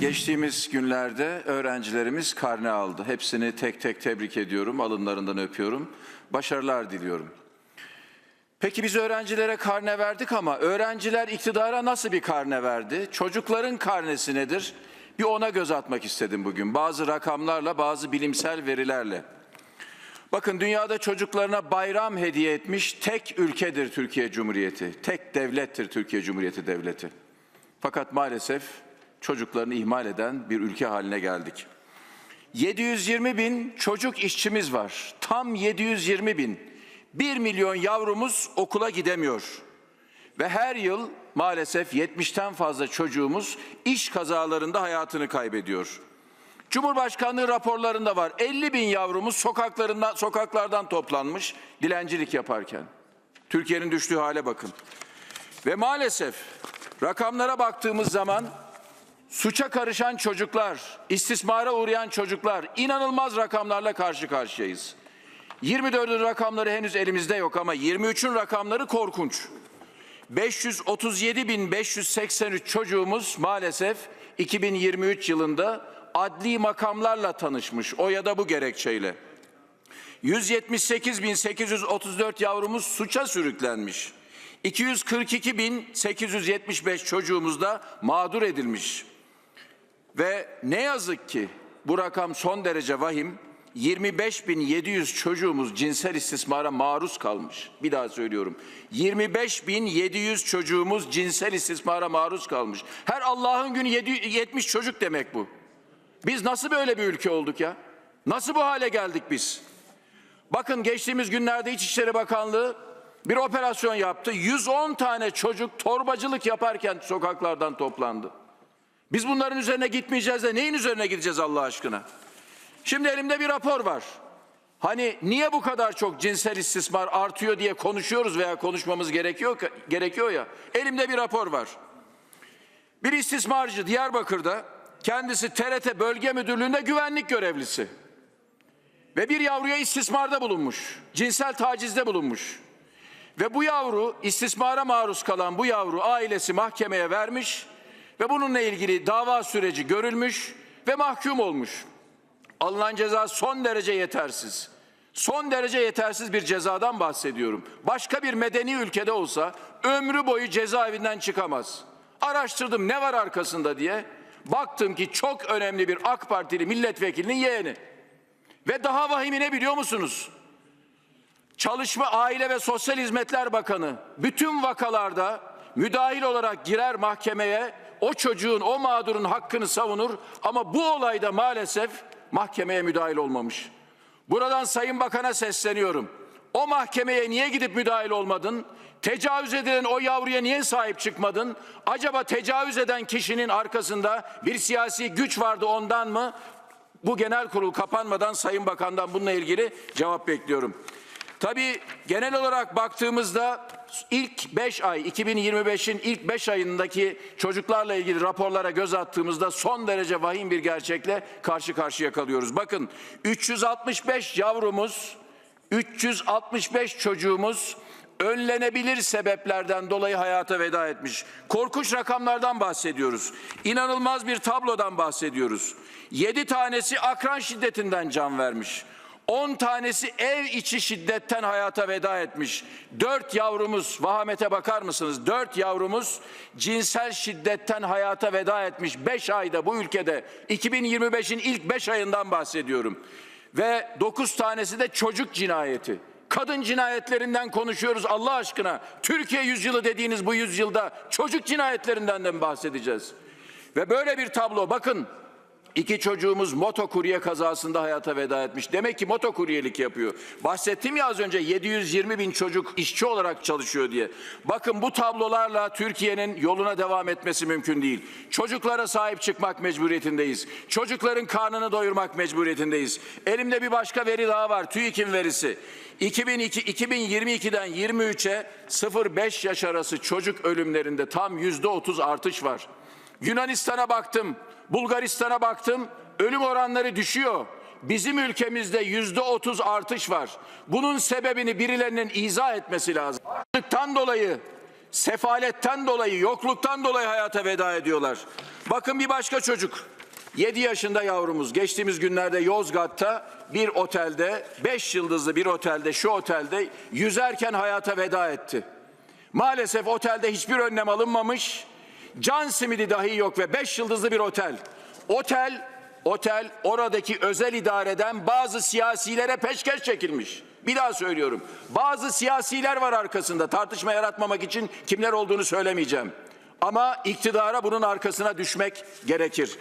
Geçtiğimiz günlerde öğrencilerimiz karne aldı. Hepsini tek tek tebrik ediyorum, alınlarından öpüyorum. Başarılar diliyorum. Peki biz öğrencilere karne verdik ama öğrenciler iktidara nasıl bir karne verdi? Çocukların karnesi nedir? Bir ona göz atmak istedim bugün. Bazı rakamlarla, bazı bilimsel verilerle. Bakın dünyada çocuklarına bayram hediye etmiş tek ülkedir Türkiye Cumhuriyeti. Tek devlettir Türkiye Cumhuriyeti devleti. Fakat maalesef çocuklarını ihmal eden bir ülke haline geldik. 720 bin çocuk işçimiz var. Tam 720 bin. 1 milyon yavrumuz okula gidemiyor. Ve her yıl maalesef 70'ten fazla çocuğumuz iş kazalarında hayatını kaybediyor. Cumhurbaşkanlığı raporlarında var. 50 bin yavrumuz sokaklarından, sokaklardan toplanmış dilencilik yaparken. Türkiye'nin düştüğü hale bakın. Ve maalesef rakamlara baktığımız zaman suça karışan çocuklar, istismara uğrayan çocuklar inanılmaz rakamlarla karşı karşıyayız. 24'ün rakamları henüz elimizde yok ama 23'ün rakamları korkunç. 537.583 çocuğumuz maalesef 2023 yılında adli makamlarla tanışmış o ya da bu gerekçeyle. 178.834 yavrumuz suça sürüklenmiş. 242.875 çocuğumuz da mağdur edilmiş. Ve ne yazık ki bu rakam son derece vahim. 25.700 çocuğumuz cinsel istismara maruz kalmış. Bir daha söylüyorum. 25.700 çocuğumuz cinsel istismara maruz kalmış. Her Allah'ın günü 70 çocuk demek bu. Biz nasıl böyle bir ülke olduk ya? Nasıl bu hale geldik biz? Bakın geçtiğimiz günlerde İçişleri Bakanlığı bir operasyon yaptı. 110 tane çocuk torbacılık yaparken sokaklardan toplandı. Biz bunların üzerine gitmeyeceğiz de neyin üzerine gideceğiz Allah aşkına? Şimdi elimde bir rapor var. Hani niye bu kadar çok cinsel istismar artıyor diye konuşuyoruz veya konuşmamız gerekiyor gerekiyor ya. Elimde bir rapor var. Bir istismarcı Diyarbakır'da kendisi TRT Bölge Müdürlüğü'nde güvenlik görevlisi. Ve bir yavruya istismarda bulunmuş. Cinsel tacizde bulunmuş. Ve bu yavru istismara maruz kalan bu yavru ailesi mahkemeye vermiş ve bununla ilgili dava süreci görülmüş ve mahkum olmuş. Alınan ceza son derece yetersiz. Son derece yetersiz bir cezadan bahsediyorum. Başka bir medeni ülkede olsa ömrü boyu cezaevinden çıkamaz. Araştırdım ne var arkasında diye. Baktım ki çok önemli bir AK Partili milletvekilinin yeğeni. Ve daha vahimi ne biliyor musunuz? Çalışma, Aile ve Sosyal Hizmetler Bakanı bütün vakalarda müdahil olarak girer mahkemeye o çocuğun, o mağdurun hakkını savunur ama bu olayda maalesef mahkemeye müdahil olmamış. Buradan Sayın Bakan'a sesleniyorum. O mahkemeye niye gidip müdahil olmadın? Tecavüz edilen o yavruya niye sahip çıkmadın? Acaba tecavüz eden kişinin arkasında bir siyasi güç vardı ondan mı? Bu genel kurul kapanmadan Sayın Bakan'dan bununla ilgili cevap bekliyorum. Tabii genel olarak baktığımızda ilk 5 ay 2025'in ilk 5 ayındaki çocuklarla ilgili raporlara göz attığımızda son derece vahim bir gerçekle karşı karşıya kalıyoruz. Bakın 365 yavrumuz 365 çocuğumuz önlenebilir sebeplerden dolayı hayata veda etmiş. Korkunç rakamlardan bahsediyoruz. İnanılmaz bir tablodan bahsediyoruz. 7 tanesi akran şiddetinden can vermiş. 10 tanesi ev içi şiddetten hayata veda etmiş. 4 yavrumuz, vahamete bakar mısınız? 4 yavrumuz cinsel şiddetten hayata veda etmiş. 5 ayda bu ülkede 2025'in ilk 5 ayından bahsediyorum. Ve 9 tanesi de çocuk cinayeti. Kadın cinayetlerinden konuşuyoruz Allah aşkına. Türkiye yüzyılı dediğiniz bu yüzyılda çocuk cinayetlerinden de mi bahsedeceğiz? Ve böyle bir tablo bakın İki çocuğumuz motokurye kazasında hayata veda etmiş. Demek ki motokuryelik yapıyor. Bahsettim ya az önce 720 bin çocuk işçi olarak çalışıyor diye. Bakın bu tablolarla Türkiye'nin yoluna devam etmesi mümkün değil. Çocuklara sahip çıkmak mecburiyetindeyiz. Çocukların karnını doyurmak mecburiyetindeyiz. Elimde bir başka veri daha var. TÜİK'in verisi. 2002, 2022'den 23'e 0-5 yaş arası çocuk ölümlerinde tam %30 artış var. Yunanistan'a baktım, Bulgaristan'a baktım, ölüm oranları düşüyor. Bizim ülkemizde yüzde otuz artış var. Bunun sebebini birilerinin izah etmesi lazım. Açlıktan dolayı Sefaletten dolayı, yokluktan dolayı hayata veda ediyorlar. Bakın bir başka çocuk. 7 yaşında yavrumuz geçtiğimiz günlerde Yozgat'ta bir otelde, 5 yıldızlı bir otelde, şu otelde yüzerken hayata veda etti. Maalesef otelde hiçbir önlem alınmamış. Can simidi dahi yok ve 5 yıldızlı bir otel. Otel, otel oradaki özel idareden bazı siyasilere peşkeş çekilmiş. Bir daha söylüyorum. Bazı siyasiler var arkasında. Tartışma yaratmamak için kimler olduğunu söylemeyeceğim. Ama iktidara bunun arkasına düşmek gerekir.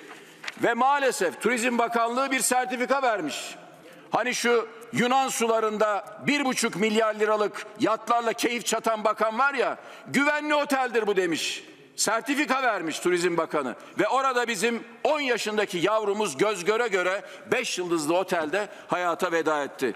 Ve maalesef Turizm Bakanlığı bir sertifika vermiş. Hani şu Yunan sularında bir buçuk milyar liralık yatlarla keyif çatan bakan var ya, güvenli oteldir bu demiş. Sertifika vermiş Turizm Bakanı ve orada bizim 10 yaşındaki yavrumuz göz göre göre 5 yıldızlı otelde hayata veda etti.